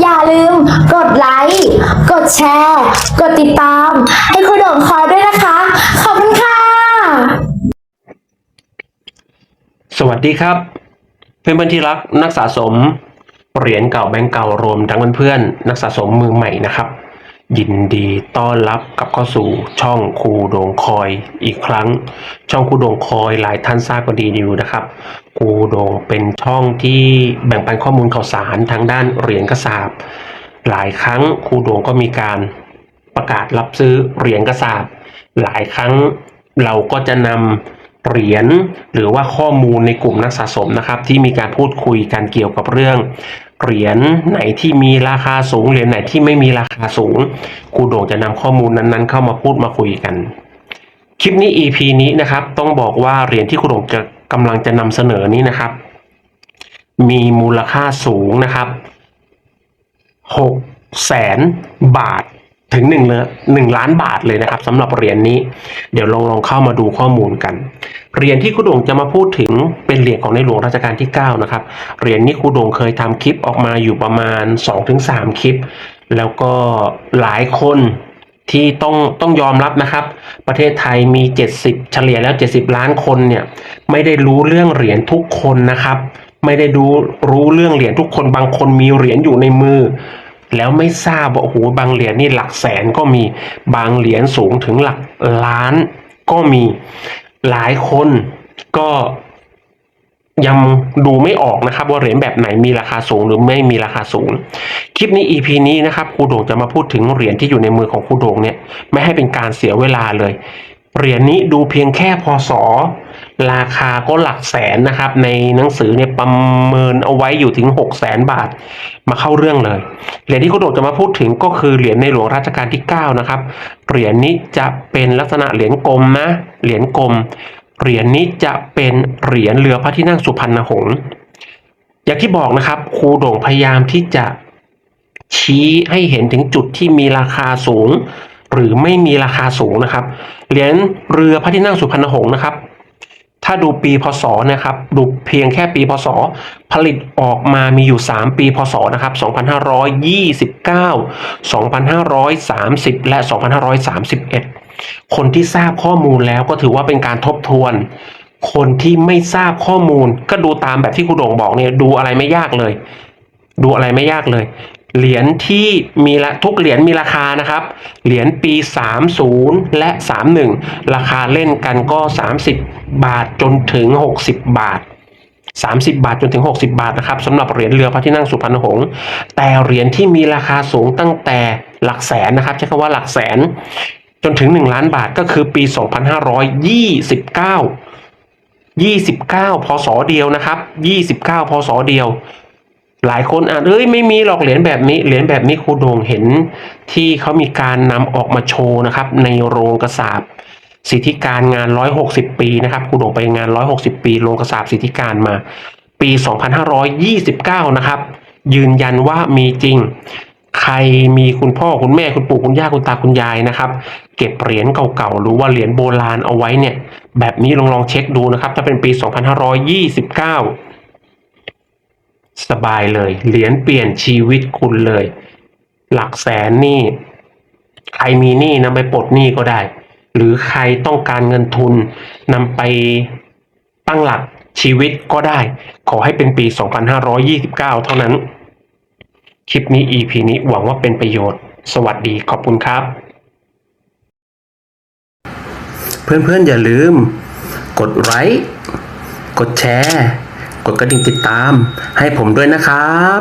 อย่าลืมกดไลค์ กดแชร์ กดติดตาม ให้คุณโด่งคอยด้วยนะคะ ขอบคุณค่ะ สวัสดีครับ เพื่อนเพื่อนที่รักนักสะสมเหรียญเก่าแบงก์เก่ารวมทั้งเพื่อนเพื่ๆนักสะสมมือใหม่นะครับ ยินดีต้อนรับกลับเข้าสู่ช่องครูโดงคอยอีกครั้ง ช่องครูโดงคอยหลายท่านทราบก็ดีอยู่นะครับครูโดงเป็นช่องที่แบ่งปันข้อมูลข่าวสารทางด้านเหรียญกระสาบหลายครั้งครูโดงก็มีการประกาศรับซื้อเหรียญกระสาบหลายครั้งเราก็จะนำเหรียญหรือว่าข้อมูลในกลุ่มนักสะสมนะครับ ที่มีการพูดคุยกันเกี่ยวกับเรื่อง เหรียญไหนที่มีราคาสูงเหรียญไหนที่ไม่มีราคาสูงครูโด่งจะนำข้อมูลนั้นๆ เข้ามาพูดมาคุยกัน คลิปนี้ EP นี้นะครับ ต้องบอกว่าเหรียญที่ครูโด่งจะกำลังจะนำเสนอนี้นะครับ มีมูลค่าสูงนะครับหกแสนบาท ถึงหนึ่งเลหนึ่งล้านบาทเลยนะครับสำหรับเหรียญนี้ เดี๋ยวลองลองเข้ามาดูข้อมูลกันเหรียญที่ครูดงจะมาพูดถึงเป็นเหรียญของในหลวงรัชกาลที่ 9 นะครับเหรียญนี้ครูดงเคยทำคลิปออกมาอยู่ประมาณ 2-3 คลิป แล้วก็หลายคนที่ต้องต้องยอมรับนะครับ ประเทศไทยมี 70 เฉลี่ยแล้ว 70 ล้านคนเนี่ยไม่ได้รู้เรื่องเหรียญทุกคนนะครับ ไม่ได้ดูรู้เรื่องเหรียญทุกคนบางคนมีเหรียญอยู่ในมือ แล้วไม่ทราบว่าโอ้โหบางเหรียญนี่หลักแสนก็มีบางเหรียญสูงถึงหลักล้านก็มีหลายคนก็ยังดูไม่ออกนะครับว่าเหรียญแบบไหนมีราคาสูงหรือไม่มีราคาสูง คลิปนี้ EP นี้นะครับครูโด่งจะมาพูดถึงเหรียญที่อยู่ในมือของครูโด่งเนี่ยไม่ให้เป็นการเสียเวลาเลย เหรียญนี้ดูเพียงแค่พศ ราคาก็หลักแสนนะครับ ในหนังสือเนี่ยประเมินเอาไว้อยู่ถึง6 0แสนบาทมาเข้าเรื่องเลย เหรียญที่คุโดดจะมาพูดถึงก็คือเหรียญในหลวงรัชกาลที่ 9 นะครับ เหรียญนี้จะเป็นลักษณะเหรียญกลมนะ เหรียญกลม เหรียญนี้จะเป็นเหรียญเรือพระที่นั่งสุพรรณหงษ์อย่างที่บอกนะครับครูโด่งพยายามที่จะชี้ให้เห็นถึงจุดที่มีราคาสูง หรือไม่มีราคาสูงนะครับ เหรียญเรือพระที่นั่งสุพรรณหงษ์นะครับ ถ้าดูปีพศนะครับ ดูเพียงแค่ปีพศ ผลิตออกมามีอยู่ 3 ปีพศนะครับ 2529 2530 และ 2531 คนที่ทราบข้อมูลแล้วก็ถือว่าเป็นการทบทวน คนที่ไม่ทราบข้อมูล ก็ดูตามแบบที่ครูโด่งบอกเนี่ยดูอะไรไม่ยากเลย ดูอะไรไม่ยากเลย เหรียญที่มีละทุกเหรียญมีราคานะครับ เหรียญปี 30 และ 31 ราคาเล่นกันก็ 30 บาทจนถึง 60 บาท 30 บาทจนถึง 60 บาทนะครับสำหรับเหรียญเรือพระที่นั่งสุพรรณหงษ์แต่เหรียญที่มีราคาสูงตั้งแต่หลักแสนนะครับใช้คำว่าหลักแสนจนถึง 1 ล้านบาทก็คือปี 2529 29 พศเดียวนะครับ 29 พศเดียว หลายคนอ่านเอ้ยไม่มีหรอกเหรียญแบบนี้เหรียญแบบนี้ครูโดงเห็นที่เขามีการนำออกมาโชว์นะครับ ในโรงกระสาบสิทธิการงาน 160 ปีนะครับครูโดงไปงาน 160 ปีโรงกระสาบสิทธิการมา ปี 2529 นะครับ ยืนยันว่ามีจริง ใครมีคุณพ่อคุณแม่คุณปู่คุณย่าคุณตาคุณยายนะครับ เก็บเหรียญเก่าๆหรือว่าเหรียญโบราณเอาไว้เนี่ย แบบนี้ลองลองเช็คดูนะครับถ้าเป็นปี 2529 สบายเลย เหรียญเปลี่ยนชีวิตคุณเลย หลักแสนนี่ ใครมีหนี้นำไปปลดหนี้ก็ได้ หรือใครต้องการเงินทุนนำไปตั้งหลักชีวิตก็ได้ ขอให้เป็นปี 2529 เท่านั้น คลิปนี้ EP นี้หวังว่าเป็นประโยชน์ สวัสดีขอบคุณครับ เพื่อนๆ อย่าลืม กดไลค์กดแชร์ กดกระดิ่งติดตามให้ผมด้วยนะครับ